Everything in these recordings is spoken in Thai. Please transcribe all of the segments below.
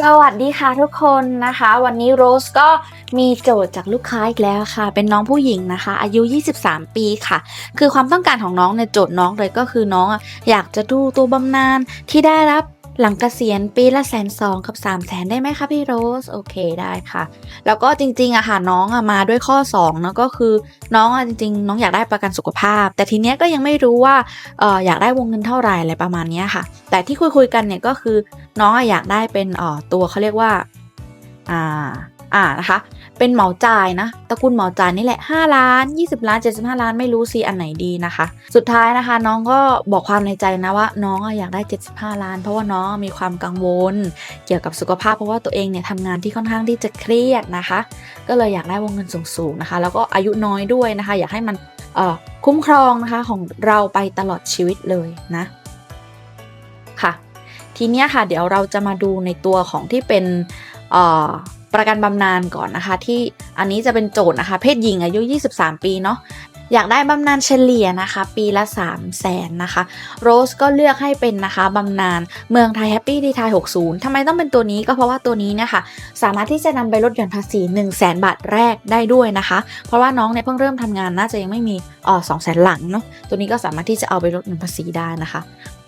สวัสดีค่ะทุกคนนะคะ วันนี้โรสก็มีโจทย์จากลูกค้าอีกแล้วค่ะ เป็นน้องผู้หญิงนะคะ อายุ 23 ปีค่ะ คือความต้องการของน้องในโจทย์น้องเลยก็คือน้องอยากจะดูตัวบำนาญที่ได้รับ หลังเกษียณปีละแสนสองกับ3 0 0แสนได้ไหมคะพี่โรสโอเคได้ค่ะ แล้วก็จริงๆอะค่ะน้องอะมาด้วยข้อ2เนอะก็คือน้องอะจริงๆ น้องอยากได้ประกันสุขภาพ แต่ทีเนี้ยก็ยังไม่รู้ว่าเอออยากได้วงเงินเท่าไหร่อะไรประมาณเนี้ยค่ะ แต่ที่คุยคุยๆกันเนี่ยก็คือน้องอะอยากได้เป็นอ่อตัวเขาเรียกว่าอ่าอ่านะคะ เป็นเหมาจ่ายนะตระกูลเหมาจ่ายนี่แหละ 5 ล้าน 20 ล้าน 75 ล้านไม่รู้สิอันไหนดีนะคะ สุดท้ายนะคะ น้องก็บอกความในใจนะว่า น้องอยากได้ 75 ล้าน เพราะว่าน้องมีความกังวล เกี่ยวกับสุขภาพเพราะว่าตัวเองเนี่ยทำงานที่ค่อนข้างที่จะเครียดนะคะ ก็เลยอยากได้วงเงินสูงๆนะคะ แล้วก็อายุน้อยด้วยนะคะ อยากให้มันคุ้มครองนะคะของเราไปตลอดชีวิตเลยนะค่ะ ทีนี้ค่ะเดี๋ยวเราจะมาดูในตัวของที่เป็น ประกันบำนาญก่อนนะคะ ที่อันนี้จะเป็นโจทย์นะคะ เพศหญิงอายุ 23 ปีเนาะอยากได้บำนาญเฉลี่ยนะคะ ปีละ 3 0 0แสนนะคะโรสก็เลือกให้เป็นนะคะบำนาญเมืองไทยแฮปปี้ดีไทย60ทำไมต้องเป็นตัวนี้ก็เพราะว่าตัวนี้นี่ยค่ะสามารถที่จะนำไปลดหย่อนภาษี 1 0 0 0 0แสนบาทแรกได้ด้วยนะคะ เพราะว่าน้องเนี่ยเพิ่งเริ่มทำงานน่าจะยังไม่มีเออสองแสนหลังเนาะตัวนี้ก็สามารถที่จะเอาไปลดหย่อนภาษีได้นะคะ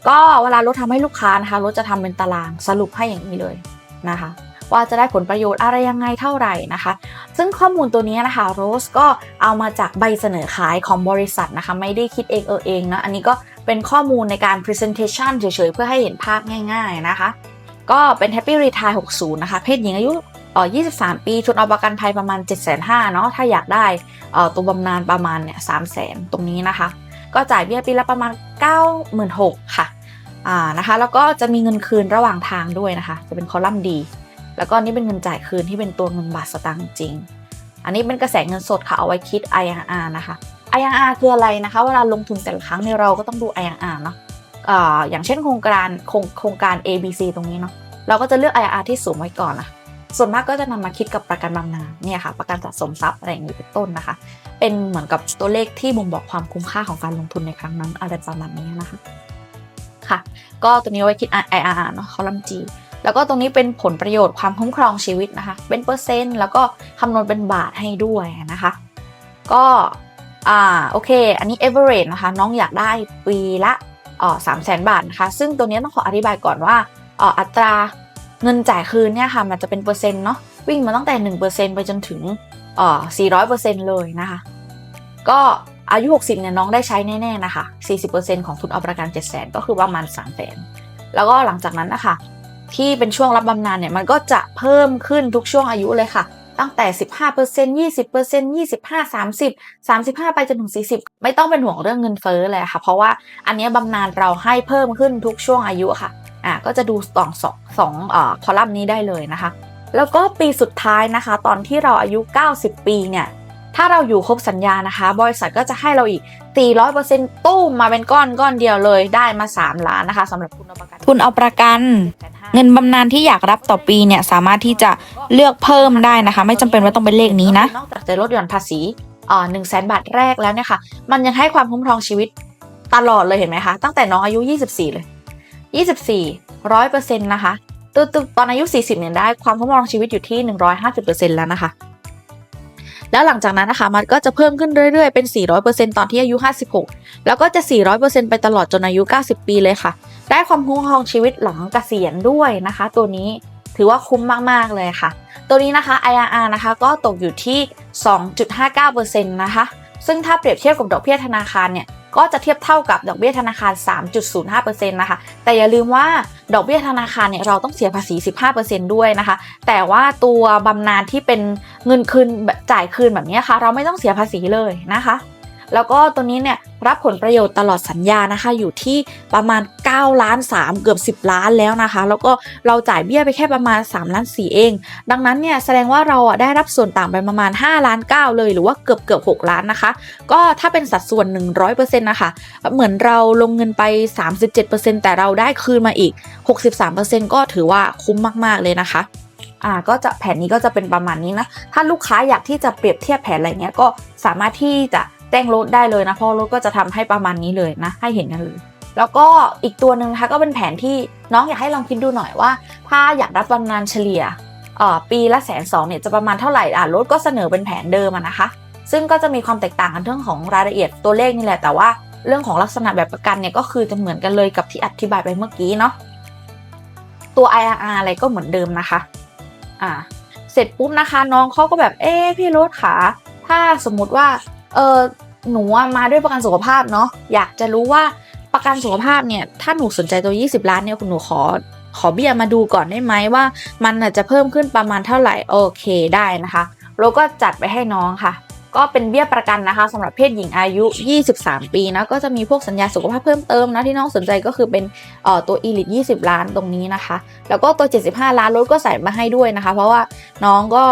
ก็เวลารถทำให้ลูกค้านะคะรถจะทำเป็นตารางสรุปให้อย่างนี้เลยนะคะ ว่าจะได้ผลประโยชน์อะไรยังไงเท่าไหร่นะคะ ซึ่งข้อมูลตัวนี้นะคะโรสก็เอามาจากใบเสนอขายของบริษัทนะคะ ไม่ได้คิดเองเออเองนะอันนี้ก็เป็นข้อมูลในการ presentation เฉยๆ เพื่อให้เห็นภาพง่ายๆนะคะ ก็เป็น Happy Retire 60 นะคะ เพศหญิงอายุเอ่อ23 ปีทุนเอาประกันภัยประมาณ 7,500เนาะถ้าอยากได้เอ่อตัวบำนาญประมาณเนี่ย300,000 ตรงนี้นะคะ ก็จ่ายเบี้ยปีละประมาณ 96,000ค่ะอ่านะคะ แล้วก็จะมีเงินคืนระหว่างทางด้วยนะคะ จะเป็นคอลัมน์ดี แล้วก็นี่เป็นเงินจ่ายคืนที่เป็นตัวเงินบาทสตางค์จริง อันนี้เป็นกระแสเงินสดค่ะเอาไว้คิด IRR นะคะ IRR คืออะไรนะคะ เวลาลงทุนแต่ละครั้งเนี่ยเราก็ต้องดู IRR เนาะอ่าอย่างเช่นโครงการโครงการ ABC ตรงนี้เนาะเราก็จะเลือก IRR ที่สูงไว้ก่อนนะส่วนมากก็จะนำมาคิดกับประกันบำนาญเนี่ยค่ะประกันสะสมทรัพย์อะไรอย่างนี้เป็นต้นนะคะ เป็นเหมือนกับตัวเลขที่บ่งบอกความคุ้มค่าของการลงทุนในครั้งนั้นอะไรประมาณนี้นะคะค่ะ ก็ตัวนี้ไว้คิด IRR เนาะคอลัมน์ G แล้วก็ตรงนี้เป็นผลประโยชน์ความคุ้มครองชีวิตนะคะ เป็นเปอร์เซ็นต์ แล้วก็คำนวณเป็นบาทให้ด้วยนะคะ ก็อ่าโอเค อันนี้ average นะคะ น้องอยากได้ปีละอ่อสามแสนบาทนะคะ ซึ่งตัวนี้ต้องขออธิบายก่อนว่าอ่ออัตราเงินจ่ายคืนเนี่ยค่ะ มันจะเป็นเปอร์เซ็นต์เนาะวิ่งมาตั้งแต่ 1%ไปจนถึงอ่อ400%เลยนะคะ ก็อายุ 60เนี่ยน้องได้ใช้แน่ๆนะคะ 40%ของทุนเอาประกัน 700,000ก็คือประมาณ300,000แล้วก็หลังจากนั้นนะคะ ที่เป็นช่วงรับบำนาญเนี่ยมันก็จะเพิ่มขึ้นทุกช่วงอายุเลยค่ะ ตั้งแต่ 15% 20% 25 30 35 ไปจนถึง 40 ไม่ต้องเป็นห่วงเรื่องเงินเฟ้อเลยค่ะ เพราะว่าอันนี้บำนาญเราให้เพิ่มขึ้นทุกช่วงอายุค่ะอ่าก็จะดูสองสองสองเอ่อคอลัมน์นี้ได้เลยนะคะ แล้วก็ปีสุดท้ายนะคะ ตอนที่เราอายุ 90 ปีเนี่ย ถ้าเราอยู่ครบสัญญานะคะ บริษัทก็จะให้เราอีก 400%ตู้มมาเป็นก้อนก้อนเดียวเลยได้มา 3 ล้านนะคะสำหรับทุนเอาประกันทุนเอาประกัน เงินบำนาญที่อยากรับต่อปีเนี่ยสามารถที่จะเลือกเพิ่มได้นะคะ ไม่จำเป็นว่าต้องเป็นเลขนี้นะนอกจากจะลดหย่อนภาษีอ่าหนึ่งแสนบาทแรกแล้วเนี่ยค่ะ มันยังให้ความคุ้มครองชีวิตตลอดเลยเห็นไหมคะ ตั้งแต่น้องอายุ 24 เลย 24ร้อยเปอร์เซ็นต์นะคะตัวตัวตอนอายุ 40เนี่ยได้ความคุ้มครองชีวิตอยู่ที่ 150%แล้วนะคะ แล้วหลังจากนั้นนะคะมันก็จะเพิ่มขึ้นเรื่อยๆเป็น 400%ตอนที่อายุ 56 แล้วก็จะ 400%ไปตลอดจนอายุ 90 ปีเลยค่ะ ได้ความคุ้มครองชีวิตหลังเกษียณด้วยนะคะ ตัวนี้ถือว่าคุ้มมากๆเลยค่ะ ตัวนี้นะคะ IRR นะคะก็ตกอยู่ที่ 2.59%นะคะ ซึ่งถ้าเปรียบเทียบกับดอกเบี้ยธนาคารเนี่ย ก็จะเทียบเท่ากับดอกเบี้ยธนาคาร 3.05%นะคะ แต่อย่าลืมว่าดอกเบี้ยธนาคารเนี่ยเราต้องเสียภาษี 15%ด้วยนะคะ แต่ว่าตัวบำนาญที่เป็นเงินคืนแบบจ่ายคืนแบบนี้ค่ะ เราไม่ต้องเสียภาษีเลยนะคะ แล้วก็ตัวนี้เนี่ยรับผลประโยชน์ตลอดสัญญานะคะ อยู่ที่ประมาณ9ล้าน3เกือบ 10 ล้านแล้วนะคะ แล้วก็เราจ่ายเบี้ยไปแค่ประมาณ3ล้าน4เอง ดังนั้นเนี่ยแสดงว่าเราอะได้รับส่วนต่างไปประมาณ5ล้าน9เลยหรือว่าเกือบเกือบ6ล้านนะคะ ก็ถ้าเป็นสัดส่วน 100%นะคะ เหมือนเราลงเงินไป 37%แต่เราได้คืนมาอีก 63%ก็ถือว่าคุ้มมาก ๆ เลยนะคะอ่าก็จะแผนนี้ก็จะเป็นประมาณนี้นะ ถ้าลูกค้าอยากที่จะเปรียบเทียบแผนอะไรเงี้ยก็สามารถที่จะ แจ้งรถได้เลยนะเพราะรถก็จะทำให้ประมาณนี้เลยนะให้เห็นกันเลยแล้วก็อีกตัวหนึ่งนะคะก็เป็นแผนที่น้องอยากให้ลองคิดดูหน่อยว่า ถ้าอยากรับบำนาญเฉลี่ยปีละแสนสองเนี่ยจะประมาณเท่าไหร่อะรถก็เสนอเป็นแผนเดิมนะคะ ซึ่งก็จะมีความแตกต่างกันเรื่องของรายละเอียดตัวเลขนี่แหละแต่ว่าเรื่องของลักษณะแบบประกันเนี่ยก็คือจะเหมือนกันเลยกับที่อธิบายไปเมื่อกี้เนาะตัว IRR อะไรก็เหมือนเดิมนะคะอ่าเสร็จปุ๊บนะคะน้องเขาก็แบบเอ๊พี่รถขาถ้าสมมติว่า เออหนูมาด้วยประกันสุขภาพเนาะอยากจะรู้ว่าประกันสุขภาพเนี่ยถ้าหนูสนใจตัว 20 ล้านเนี่ยคุณหนูขอขอเบี้ยมาดูก่อนได้ไหมว่า มันอาจจะเพิ่มขึ้นประมาณเท่าไหร่โอเคได้นะคะเราก็จัดไปให้น้องค่ะ ก็เป็นเบี้ยประกันนะคะสำหรับเพศหญิงอายุ 23 ปีนะก็จะมีพวกสัญญาสุขภาพเพิ่มเติมนะที่น้องสนใจก็คือเป็นเอ่อตัว Elite 20 ล้านตรงนี้นะคะ แล้วก็ตัว 75 ล้านรถก็ใส่มาให้ด้วยนะคะ เพราะว่าน้องก็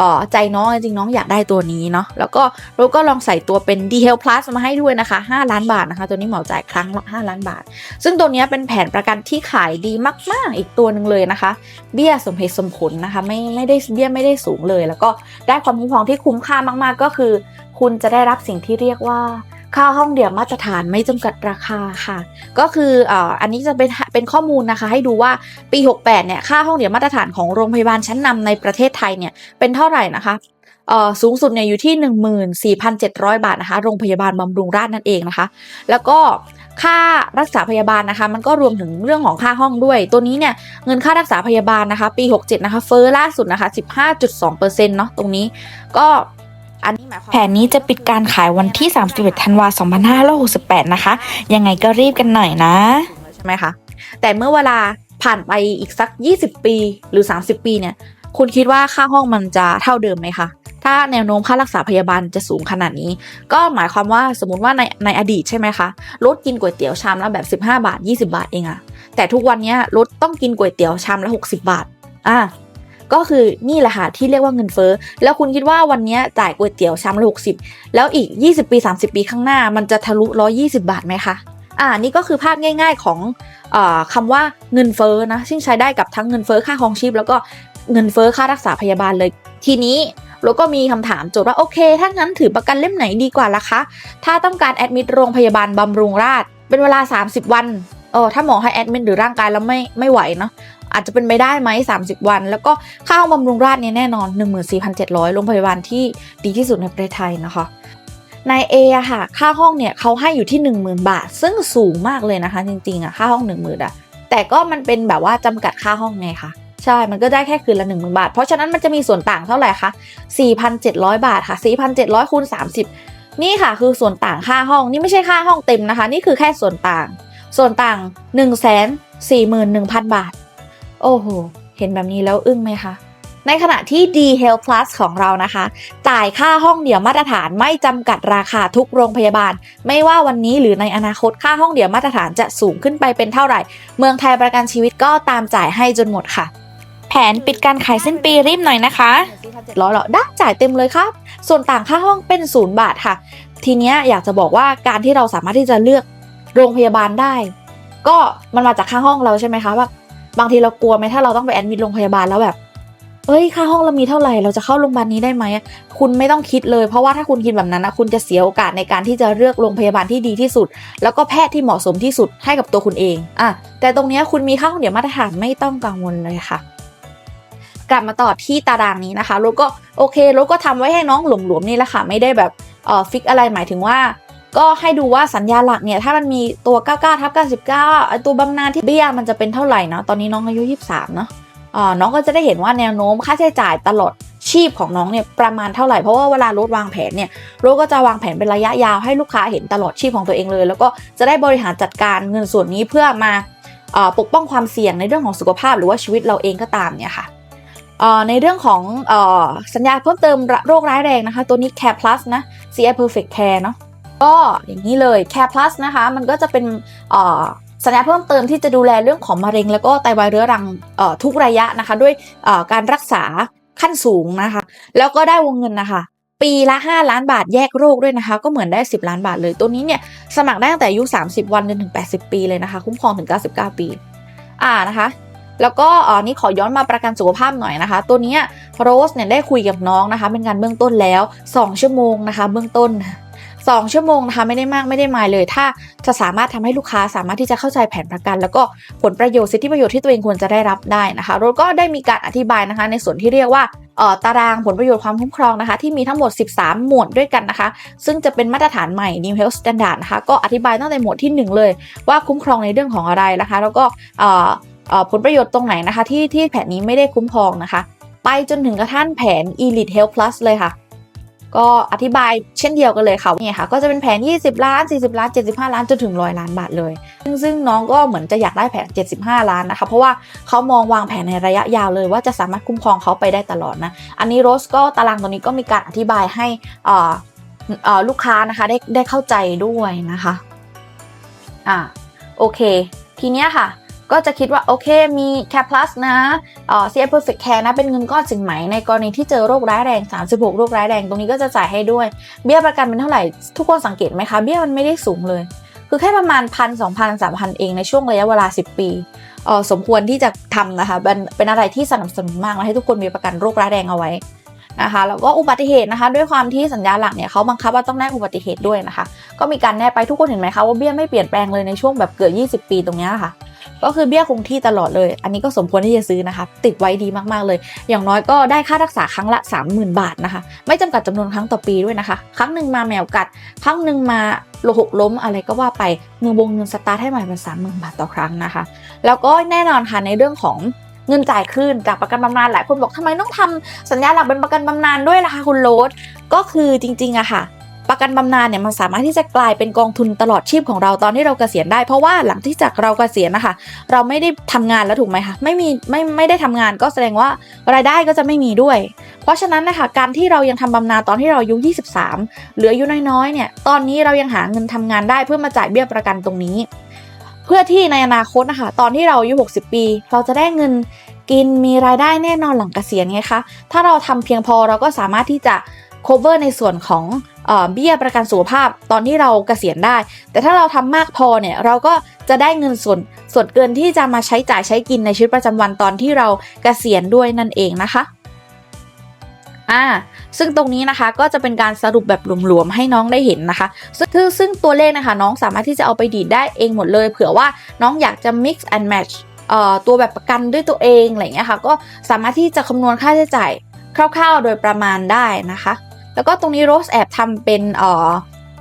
ออใจน้องจริงน้องอยากได้ตัวนี้เนาะแล้วก็เราก็ลองใส่ตัวเป็น d h e l Plus มาให้ด้วยนะคะ 5 ล้านบาทนะคะ ตัวนี้เหมาจ่ายครั้งละ5ล้านบาท ซึ่งตัวนี้เป็นแผนประกันที่ขายดีมาก ๆ อีกตัวหนึ่งเลยนะคะ เบี้ยสมเหตุสมผลนะคะ ไม่ไม่ได้เบี้ยไม่ได้สูงเลย แล้วก็ได้ความคุ้มครองที่คุ้มค่ามากๆก็คือ คุณจะได้รับสิ่งที่เรียกว่า ค่าห้องเดี่ยวมาตรฐานไม่จำกัดราคาค่ะ ก็คืออันนี้จะเป็นเป็นข้อมูลนะคะ ให้ดูว่าปี 68 เนี่ยค่าห้องเดี่ยวมาตรฐานของโรงพยาบาลชั้นนำในประเทศไทยเนี่ยเป็นเท่าไหร่นะคะเออสูงสุดเนี่ยอยู่ที่ 14,700 บาทนะคะ โรงพยาบาลบำรุงราษฎร์นั่นเองนะคะ แล้วก็ค่ารักษาพยาบาลนะคะ มันก็รวมถึงเรื่องของค่าห้องด้วย ตัวนี้เนี่ยเงินค่ารักษาพยาบาลนะคะ ปี 67 นะคะ เฟ้อล่าสุดนะคะ 15.2%เนาะตรงนี้ก็ แผนนี้จะปิดการขายวันที่ 31 ธันวาคม 2568 นะคะ ยังไงก็รีบกันหน่อยนะใช่ไหมคะ แต่เมื่อเวลาผ่านไปอีกสัก 20 ปีหรือ 30 ปีเนี่ย คุณคิดว่าค่าห้องมันจะเท่าเดิมไหมคะ ถ้าแนวโน้มค่ารักษาพยาบาลจะสูงขนาดนี้ ก็หมายความว่าสมมติว่าในในอดีตใช่ไหมคะ รถกินก๋วยเตี๋ยวชามละแบบ 15 บาท 20 บาทเองอะแต่ทุกวันเนี้ยรถต้องกินก๋วยเตี๋ยวชามละ 60 บาท อะ ก็คือนี่แหละค่ะที่เรียกว่าเงินเฟ้อแล้วคุณคิดว่าวันนี้จ่ายก๋วยเตี๋ยวชามละ60แล้วอีก 20 ปี 30 ปีข้างหน้า มันจะทะลุ120บาทไหมคะอ่านี่ก็คือภาพง่าย ๆของอคำว่าเงินเฟ้อนะซึ่งใช้ได้กับทั้งเงินเฟ้อค่าครองชีพ แล้วก็เงินเฟ้อค่ารักษาพยาบาลเลย ทีนี้เราก็มีคำถามโจทย์ว่าโอเค ถ้างั้นถือประกันเล่มไหนดีกว่าล่ะคะ ถ้าต้องการแอดมิดโรงพยาบาลบำรุงราษฎร์เป็นเวลา 30 วันเออถ้าหมอให้แอดมิดหรือร่างกายแล้วไม่ไม่ไหวเนาะ อาจจะเป็นไปได้ไหม30 วัน แล้วก็ค่าห้องบำรุงราษฎร์เนี่ยแน่นอน 14,700โรงพยาบาลที่ดีที่สุดในประเทศไทยนะคะนายเอะค่ะ ค่าห้องเนี่ยเขาให้อยู่ที่ 10,000 บาท ซึ่งสูงมากเลยนะคะ จริงๆอะค่าห้อง 10,000อะแต่ก็มันเป็นแบบว่าจำกัดค่าห้องไงคะใช่ มันก็ได้แค่คืนละ10,000 บาท เพราะฉะนั้นมันจะมีส่วนต่างเท่าไหร่คะ4,700 บาทค่ะ 4,700คูณ30 นี่ค่ะคือส่วนต่างค่าห้อง นี่ไม่ใช่ค่าห้องเต็มนะคะ นี่คือแค่ส่วนต่าง ส่วนต่าง 141,000 บาท โอ้โห เห็นแบบนี้แล้วอึ้งไหมคะ ในขณะที่ D Health Plus ของเรานะคะ จ่ายค่าห้องเดี่ยวมาตรฐานไม่จำกัดราคาทุกโรงพยาบาล ไม่ว่าวันนี้หรือในอนาคตค่าห้องเดี่ยวมาตรฐานจะสูงขึ้นไปเป็นเท่าไหร่ เมืองไทยประกันชีวิตก็ตามจ่ายให้จนหมดค่ะ แผนปิดการขายสิ้นปีรีบหน่อยนะคะร้อยหรอได้จ่ายเต็มเลยครับ ส่วนต่างค่าห้องเป็นศูนย์บาทค่ะ ทีนี้อยากจะบอกว่าการที่เราสามารถที่จะเลือกโรงพยาบาลได้ ก็มันมาจากค่าห้องเราใช่ไหมคะว่า บางทีเรากลัวไหมถ้าเราต้องไปแอดมิดโรงพยาบาลแล้วแบบเอ้ยค่าห้องเรามีเท่าไหร่เราจะเข้าโรงพยาบาลนี้ได้ไหมคุณไม่ต้องคิดเลยเพราะว่าถ้าคุณคิดแบบนั้นนะคุณจะเสียโอกาสในการที่จะเลือกโรงพยาบาลที่ดีที่สุด แล้วก็แพทย์ที่เหมาะสมที่สุดให้กับตัวคุณเองอะแต่ตรงนี้คุณมีค่าห้องเดี๋ยวมาตรฐานไม่ต้องกังวลเลยค่ะ กลับมาต่อที่ตารางนี้นะคะรถก็โอเครถก็ทำไว้ให้น้องหลวมๆนี่แหละค่ะ ไม่ได้แบบเอ่อฟิกอะไรหมายถึงว่า ก็ให้ดูว่าสัญญาหลักเนี่ยถ้ามันมีตัว 99ทับ99ไอตัวบำนาญที่เบี้ยมันจะเป็นเท่าไหร่นะตอนนี้น้องอายุ 23 เนาะอ่าน้องก็จะได้เห็นว่าแนวโน้มค่าใช้จ่ายตลอดชีพของน้องเนี่ยประมาณเท่าไหร่เพราะว่าเวลารถวางแผนเนี่ยรถก็จะวางแผนเป็นระยะยาวให้ลูกค้าเห็นตลอดชีพของตัวเองเลย แล้วก็จะได้บริหารจัดการเงินส่วนนี้เพื่อมาอปกป้องความเสี่ยงในเรื่องของสุขภาพหรือว่าชีวิตเราเองก็ตามเนี่ยค่ะในเรื่องของอสัญญาเพิ่มเติมโรคร้ายแรงนะคะ ตัวนี้ Care Plus นะ CI Perfect Care เนาะ ก็อย่างนี้เลย Care Plus นะคะ มันก็จะเป็นสัญญาเพิ่มเติมที่จะดูแลเรื่องของมะเร็ง แล้วก็ไตวายเรื้อรังทุกระยะนะคะ ด้วยการรักษาขั้นสูงนะคะ แล้วก็ได้วงเงินนะคะ ปีละ 5 ล้านบาทแยกโรคด้วยนะคะ ก็เหมือนได้ 10 ล้านบาทเลย ตัวนี้เนี่ยสมัครได้ตั้งแต่อายุ 30 วันจนถึง 80 ปีเลยนะคะ คุ้มครองถึง 99 ปี อ่านะคะแล้วก็อ่านี่ขอย้อนมาประกันสุขภาพหน่อยนะคะ ตัวนี้โรสเนี่ยได้คุยกับน้องนะคะ เป็นการเบื้องต้นแล้ว 2 ชั่วโมงนะคะ เบื้องต้น 2 ชั่วโมงนะคะไม่ได้มากไม่ได้มายเลย ถ้าจะสามารถทำให้ลูกค้าสามารถที่จะเข้าใจแผนประกัน แล้วก็ผลประโยชน์สิทธิประโยชน์ที่ตัวเองควรจะได้รับได้นะคะรถก็ได้มีการอธิบายนะคะ ในส่วนที่เรียกว่าตารางผลประโยชน์ความคุ้มครองนะคะ ที่มีทั้งหมด 13 หมวดด้วยกันนะคะ ซึ่งจะเป็นมาตรฐานใหม่ New Health Standard นะคะ ก็อธิบายตั้งแต่หมวดที่ 1 เลย ว่าคุ้มครองในเรื่องของอะไรนะคะ แล้วก็ผลประโยชน์ตรงไหนนะคะ ที่ที่แผนนี้ไม่ได้คุ้มครองนะคะ ไปจนถึงกระทั่งแผน Elite Health Plus เลยค่ะ ก็อธิบายเช่นเดียวกันเลยค่ะเนี่ยค่ะ ก็จะเป็นแผน 20 ล้าน 40 ล้าน 75 ล้านจนถึง 100 ล้านบาทเลย ซึ่งซึ่งน้องก็เหมือนจะอยากได้แผน 75 ล้านนะคะ เพราะว่าเขามองวางแผนในระยะยาวเลย ว่าจะสามารถคุ้มครองเขาไปได้ตลอดนะ อันนี้โรสก็ตารางตัวนี้ก็มีการอธิบายให้ลูกค้านะคะได้ได้เข้าใจด้วยนะคะ อ่าโอเค ทีเนี้ยค่ะ ก็จะคิดว่าโอเคมี Care Plus นะเอ่อ CI Perfect Care นะเป็นเงินก้อนสินไหมในกรณีที่เจอโรคร้ายแรง 36 โรคร้ายแรงตรงนี้ก็จะจ่ายให้ด้วย เบี้ยประกันเป็นเท่าไหร่ทุกคนสังเกตไหมคะ เบี้ยมันไม่ได้สูงเลย คือแค่ประมาณพันสองพันสามพันเองในช่วงระยะเวลา 10 ปีเออสมควรที่จะทำนะคะเป็นเป็นอะไรที่สนับสนุนมากนะให้ทุกคนมีประกันโรคร้ายแรงเอาไว้นะคะแล้วก็อุบัติเหตุนะคะ ด้วยความที่สัญญาหลักเนี่ยเขาบังคับว่าต้องแนบอุบัติเหตุด้วยนะคะ ก็มีการแนบไปทุกคนเห็นไหมคะว่าเบี้ยไม่เปลี่ยนแปลงเลยในช่วงแบบเกือบ20 ปีตรงนี้ค่ะ ก็คือเบี้ยคงที่ตลอดเลย อันนี้ก็สมควรที่จะซื้อนะคะ ติดไว้ดีมากๆเลย อย่างน้อยก็ได้ค่ารักษาครั้งละ 30,000 บาทนะคะ ไม่จำกัดจำนวนครั้งต่อปีด้วยนะคะ ครั้งหนึ่งมาแมวกัด ครั้งหนึ่งมาโลหกล้มอะไรก็ว่าไปเงินวงเงินสตาร์ทให้ใหม่เป็นสามหมื่นบาทต่อครั้งนะคะ แล้วก็แน่นอนค่ะในเรื่องของเงินจ่ายคืนจากประกันบำนาญหลายคนบอกทำไมต้องทำสัญญาหลักเป็นประกันบำนาญด้วยล่ะคะคุณโรสก็คือจริงๆอะค่ะ ประกันบำนาญเนี่ยมันสามารถที่จะกลายเป็นกองทุนตลอดชีพของเราตอนที่เราเกษียณได้ เพราะว่าหลังที่จากเราเกษียณนะคะ เราไม่ได้ทำงานแล้วถูกไหมคะไม่มีไม่ไม่ได้ทำงานก็แสดงว่ารายได้ก็จะไม่มีด้วย เพราะฉะนั้นนะคะการที่เรายังทำบำนาญตอนที่เราอายุ 23เหลืออายุน้อยๆเนี่ยตอนนี้เรายังหาเงินทำงานได้เพื่อมาจ่ายเบี้ยประกันตรงนี้ เพื่อที่ในอนาคตนะคะตอนที่เราอายุ 60 ปี เราจะได้เงินกินมีรายได้แน่นอนหลังเกษียณไงคะ ถ้าเราทำเพียงพอเราก็สามารถที่จะ cover ในส่วนของ เบี้ยประกันสุขภาพตอนที่เราเกษียณได้ แต่ถ้าเราทำมากพอเนี่ยเราก็จะได้เงินส่วนส่วนเกินที่จะมาใช้จ่ายใช้กินในชีวิตประจำวันตอนที่เราเกษียณด้วยนั่นเองนะคะอ่าซึ่งตรงนี้นะคะก็จะเป็นการสรุปแบบหลวมๆให้น้องได้เห็นนะคะ ซึ่งซึ่งตัวเลขนะคะน้องสามารถที่จะเอาไปดีดได้เองหมดเลย เผื่อว่าน้องอยากจะ mix and match ตัวแบบประกันด้วยตัวเองอะไรเงี้ยค่ะ ก็สามารถที่จะคำนวณค่าใช้จ่ายคร่าวๆ โดยประมาณได้นะคะ แล้วก็ตรงนี้โรสแอบทำเป็นเอ่อ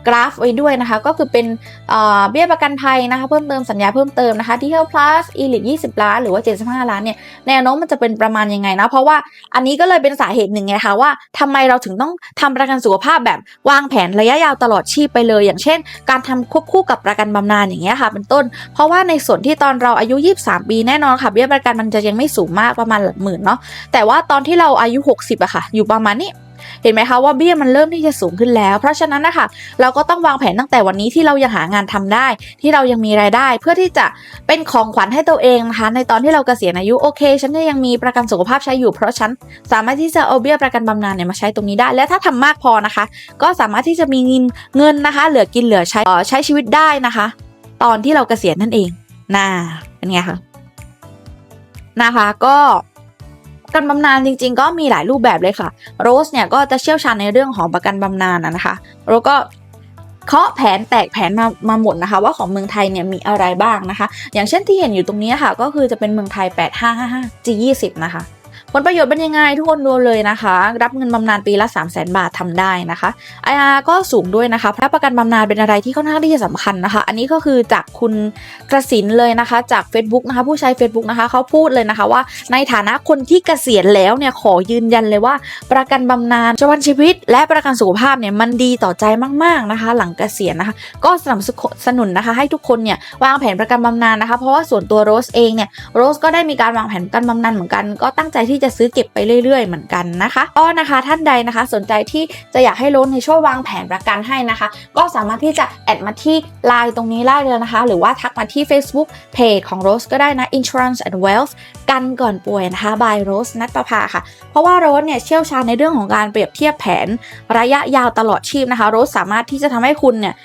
กราฟไว้ด้วยนะคะ ก็คือเป็นเเบี้ยประกันภัยนะคะ เพิ่มเติมสัญญาเพิ่มเติมนะคะที่ Health Plus Elite 20ล้านหรือว่า75ล้านเนี่ยแนวโน้มมันจะเป็นประมาณยังไงนะ เพราะว่าอันนี้ก็เลยเป็นสาเหตุหนึ่งไงคะว่าทำไมเราถึงต้องทำประกันสุขภาพแบบวางแผนระยะยาวตลอดชีพไปเลย อย่างเช่น การทำควบคู่กับประกันบำนาญอย่างเงี้ยค่ะเป็นต้น เพราะว่าในส่วนที่ตอนเราอายุ 23 ปีแน่นอนค่ะเบี้ยประกันมันจะยังไม่สูงมากประมาณหลักหมื่นเนาะแต่ว่าตอนที่เราอายุ 60อะค่ะ อยู่ประมาณนี้ เห็นไหมคะว่าเบี้ยมันเริ่มที่จะสูงขึ้นแล้ว เพราะฉะนั้นนะคะเราก็ต้องวางแผนตั้งแต่วันนี้ที่เรายังหางานทำได้ ที่เรายังมีรายได้ เพื่อที่จะเป็นของขวัญให้ตัวเองนะคะในตอนที่เราเกษียณอายุโอเค ฉันก็ยังมีประกันสุขภาพใช้อยู่ เพราะฉันสามารถที่จะเอาเบี้ยประกันบำนาญเนี่ยมาใช้ตรงนี้ได้ และถ้าทำมากพอนะคะ ก็สามารถที่จะมีเงินเงินนะคะ เหลือกินเหลือใช้ใช้ชีวิตได้นะคะ ตอนที่เราเกษียณนั่นเองน่าเป็นไงคะนะคะก็ การบำนาญจริง ๆ ก็มีหลายรูปแบบเลยค่ะโรสเนี่ยก็จะเชี่ยวชาญในเรื่องของประกันบำนาญนะนะคะแล้วก็เคาะแผนแตกแผนมามาหมดนะคะ ว่าของเมืองไทยเนี่ยมีอะไรบ้างนะคะ อย่างเช่นที่เห็นอยู่ตรงนี้ค่ะ ก็คือจะเป็นเมืองไทย 8555 G20 นะคะ ผลประโยชน์เป็นยังไงทุกคนดูเลยนะคะ รับเงินบำนาญปีละ 3 0 0 0 0 0 บาททำได้นะคะ IR ก็สูงด้วยนะคะเพราะประกันบำนาญเป็นอะไรที่ค่อนข้างที่จะสำคัญนะคะ อันนี้ก็คือจากคุณกระสินเลยนะคะ จาก Facebook นะคะ ผู้ใช้ Facebook นะคะเขาพูดเลยนะคะว่า ในฐานะคนที่เกษียณแล้วเนี่ยขอยืนยันเลยว่า ประกันบำนาญประกันชีวิต และประกันสุขภาพเนี่ยมันดีต่อใจมากๆนะคะ หลังเกษียณนะคะ ก็สนับสนุนนะคะให้ทุกคนเนี่ยวางแผนประกันบำนาญนะคะ เพราะว่าส่วนตัวโรสเองเนี่ยโรสก็ได้มีการวางแผนประกันบำนาญเหมือนกันก็ตั้งใจที่จะซื้อเก็บไปเรื่อยๆ เหมือนกันนะคะก็นะคะ ท่านใดนะคะ สนใจที่จะอยากให้โรสในช่วยวางแผนประกันให้นะคะ ก็สามารถที่จะแอดมาที่ไลน์ตรงนี้ได้เลยนะคะ หรือว่าทักมาที่ Facebook Page ของ Rose ก็ได้นะ Insurance and Wealth กันก่อนป่วยนะคะ by Rose นัตประภาค่ะ เพราะว่าโรสเนี่ยเชี่ยวชาญในเรื่องของการเปรียบเทียบแผนระยะยาวตลอดชีพนะคะ โรสสามารถที่จะทำให้คุณเนี่ย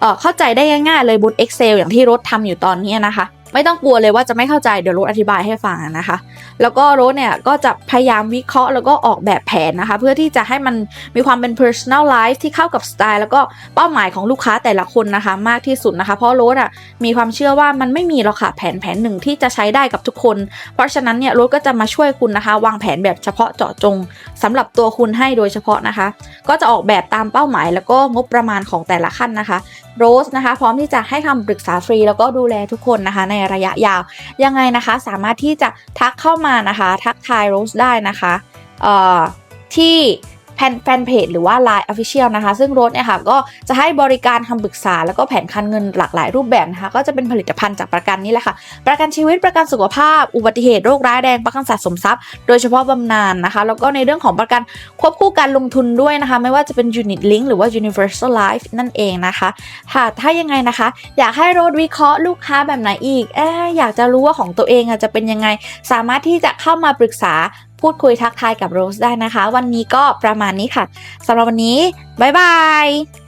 เออเข้าใจได้ง่ายๆเลยบน Excel อย่างที่โรสทำอยู่ตอนนี้นะคะ ไม่ต้องกลัวเลยว่าจะไม่เข้าใจเดี๋ยวโรสอธิบายให้ฟังนะคะ แล้วก็โรสเนี่ยก็จะพยายามวิเคราะห์แล้วก็ออกแบบแผนนะคะ เพื่อที่จะให้มันมีความเป็น personal life ที่เข้ากับสไตล์แล้วก็เป้าหมายของลูกค้าแต่ละคนนะคะ มากที่สุดนะคะ เพราะโรสอะมีความเชื่อว่ามันไม่มีหรอกค่ะแผนแผนหนึ่งที่จะใช้ได้กับทุกคน เพราะฉะนั้นเนี่ยโรสก็จะมาช่วยคุณนะคะ วางแผนแบบเฉพาะเจาะจงสำหรับตัวคุณให้โดยเฉพาะนะคะ ก็จะออกแบบตามเป้าหมาย แล้วก็งบประมาณของแต่ละขั้นนะคะโรสนะคะ พร้อมที่จะให้คำปรึกษาฟรีแล้วก็ดูแลทุกคนนะคะในระยะยาว ยังไงนะคะสามารถที่จะทักเข้ามานะคะ ทักทายโรสได้นะคะที่ แฟนเพจหรือว่า Line Official นะคะ ซึ่งโรสเนี่ยค่ะก็จะให้บริการคำปรึกษา แล้วก็แผนคันเงินหลากหลายรูปแบบนะคะ ก็จะเป็นผลิตภัณฑ์จากประกันนี่แหละค่ะ ประกันชีวิตประกันสุขภาพ อุบัติเหตุโรคร้ายแรงประกันสะสมทรัพย์ โดยเฉพาะบำนาญนะคะ แล้วก็ในเรื่องของประกันควบคู่การลงทุนด้วยนะคะ ไม่ว่าจะเป็น Unit Link หรือว่า Universal Life นั่นเองนะคะค่ะถ้ายังไงนะคะ อยากให้โรดวิเคราะห์ลูกค้าแบบไหนอีกออยากจะรู้ว่าของตัวเองอจะเป็นยังไง สามารถที่จะเข้ามาปรึกษา พูดคุยทักทายกับโรสได้นะคะ วันนี้ก็ประมาณนี้ค่ะสำหรับวันนี้บ๊ายบาย